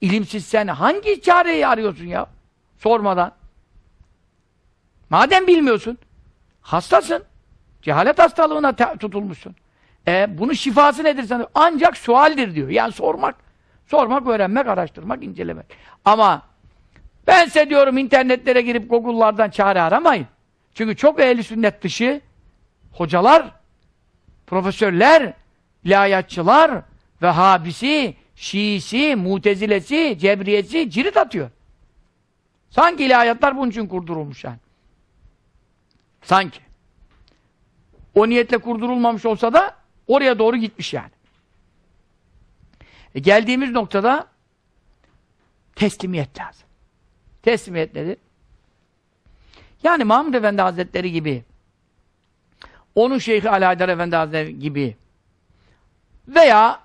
İlimsiz sen hangi çareyi arıyorsun ya? Sormadan. Madem bilmiyorsun, hastasın. Cehalet hastalığına tutulmuşsun. E, bunun şifası nedir sana? Ancak sualdir diyor. Yani sormak. Sormak, öğrenmek, araştırmak, incelemek. Ama bense diyorum internetlere girip Google'lardan çare aramayın. Çünkü çok ehli sünnet dışı hocalar, profesörler, ilahiyatçılar, Vehhabisi, Şiisi, Mutezilesi, Cebriyesi cirit atıyor. Sanki ilahiyatlar bunun için kurdurulmuş yani. Sanki. O niyetle kurdurulmamış olsa da oraya doğru gitmiş yani. E geldiğimiz noktada teslimiyet lazım. Teslimiyet nedir? Yani Mahmud Efendi Hazretleri gibi onun Şeyhi Ali Haydar Efendi Hazretleri gibi veya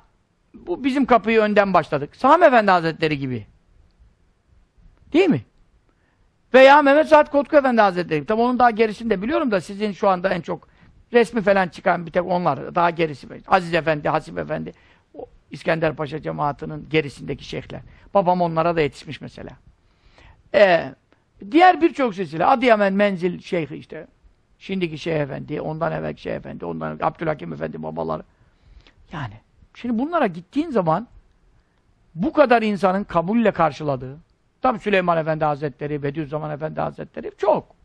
bu bizim kapıyı önden başladık. Sami Efendi Hazretleri gibi. Değil mi? Veya Mehmet Saad Kotku Efendi Hazretleri. Tabi onun daha gerisini de biliyorum da sizin şu anda en çok resmi falan çıkan bir tek onlar. Daha gerisi. Aziz Efendi, Hasip Efendi. İskender Paşa cemaatinin gerisindeki şeyhler. Babam onlara da yetişmiş mesela. Ee, diğer birçok silsile. Adıyaman Menzil Şeyhi işte. Şimdiki Şeyh Efendi, ondan evvelki Şeyh Efendi, ondan Abdülhakim Efendi babaları. Yani şimdi bunlara gittiğin zaman bu kadar insanın kabulle karşıladığı tabi Süleyman Efendi Hazretleri, Bediüzzaman Efendi Hazretleri çok.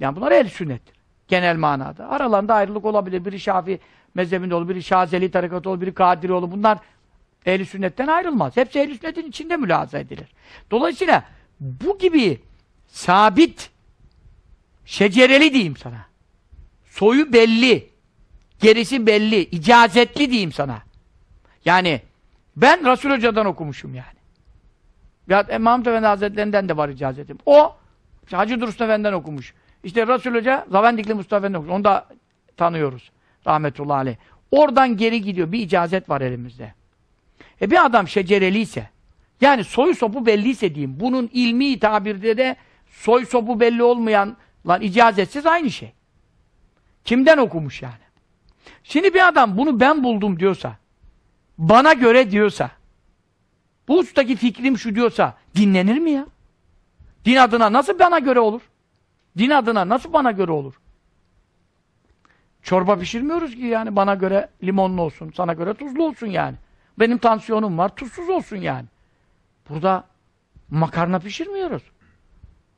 Yani bunlar el sünnettir. Genel manada. Aralarında ayrılık olabilir. Biri Şafii mezhebinde olur, biri Şazeli tarikatı olur, biri Kadiri olur. Bunlar ehl sünnetten ayrılmaz. Hepsi ehl sünnetin içinde mülahaza edilir. Dolayısıyla bu gibi sabit şecereli diyeyim sana. Soyu belli. Gerisi belli. icazetli diyeyim sana. Yani ben Resul Hoca'dan okumuşum yani. Ya Mahmud Efendi Hazretlerinden de var icazetim. O işte Hacı Dursun Efendi'den okumuş. İşte Resul Hoca Zavendikli Mustafa Efendi'den okumuş. Onu da tanıyoruz. Rahmetullahi aleyh. Oradan geri gidiyor. Bir icazet var elimizde. E bir adam şecereliyse yani soy sopu belliyse diyeyim. Bunun ilmi tabirde de soy sopu belli olmayan lan icazetsiz aynı şey. Kimden okumuş yani? Şimdi bir adam bunu ben buldum diyorsa bana göre diyorsa bu ustaki fikrim şu diyorsa dinlenir mi ya? Din adına nasıl bana göre olur? Din adına nasıl bana göre olur? Çorba pişirmiyoruz ki yani bana göre limonlu olsun, sana göre tuzlu olsun yani. Benim tansiyonum var, tuzsuz olsun yani. Burada makarna pişirmiyoruz.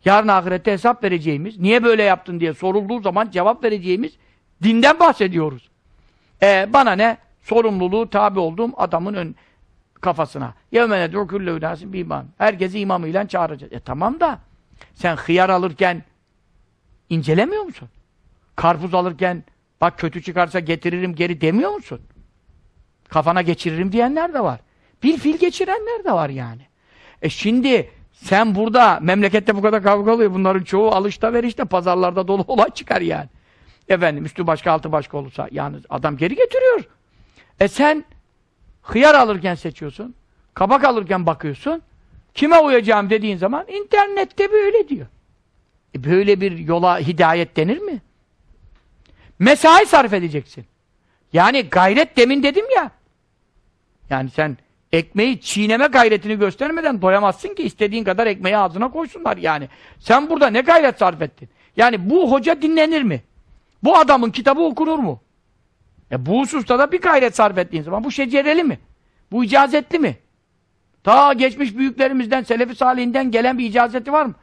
Yarın ahirette hesap vereceğimiz, niye böyle yaptın diye sorulduğu zaman cevap vereceğimiz dinden bahsediyoruz. E bana ne? Sorumluluğu tabi olduğum adamın ön kafasına. يَوْمَنَ دُعُ كُلَّ اُنَاسٍ بِيمَانٍ Herkesi imamıyla çağıracağız. E tamam da sen hıyar alırken incelemiyor musun? Karpuz alırken bak kötü çıkarsa getiririm geri demiyor musun? Kafana geçiririm diyenler de var. Bil fil geçirenler de var yani. E şimdi sen burada memlekette bu kadar kavga oluyor. Bunların çoğu alışta verişte pazarlarda dolu olay çıkar yani. Efendim üstü başka altı başka olursa yani adam geri getiriyor. E sen hıyar alırken seçiyorsun. Kabak alırken bakıyorsun. Kime uyacağım dediğin zaman internette böyle diyor. E böyle bir yola hidayet denir mi? Mesai sarf edeceksin. Yani gayret demin dedim ya. Yani sen ekmeği çiğneme gayretini göstermeden doyamazsın ki istediğin kadar ekmeği ağzına koysunlar yani. Sen burada ne gayret sarf ettin? Yani bu hoca dinlenir mi? Bu adamın kitabı okunur mu? E bu hususta da bir gayret sarf ettiğin zaman bu şecereli mi? Bu icazetli mi? Ta geçmiş büyüklerimizden, Selefi Salih'inden gelen bir icazeti var mı?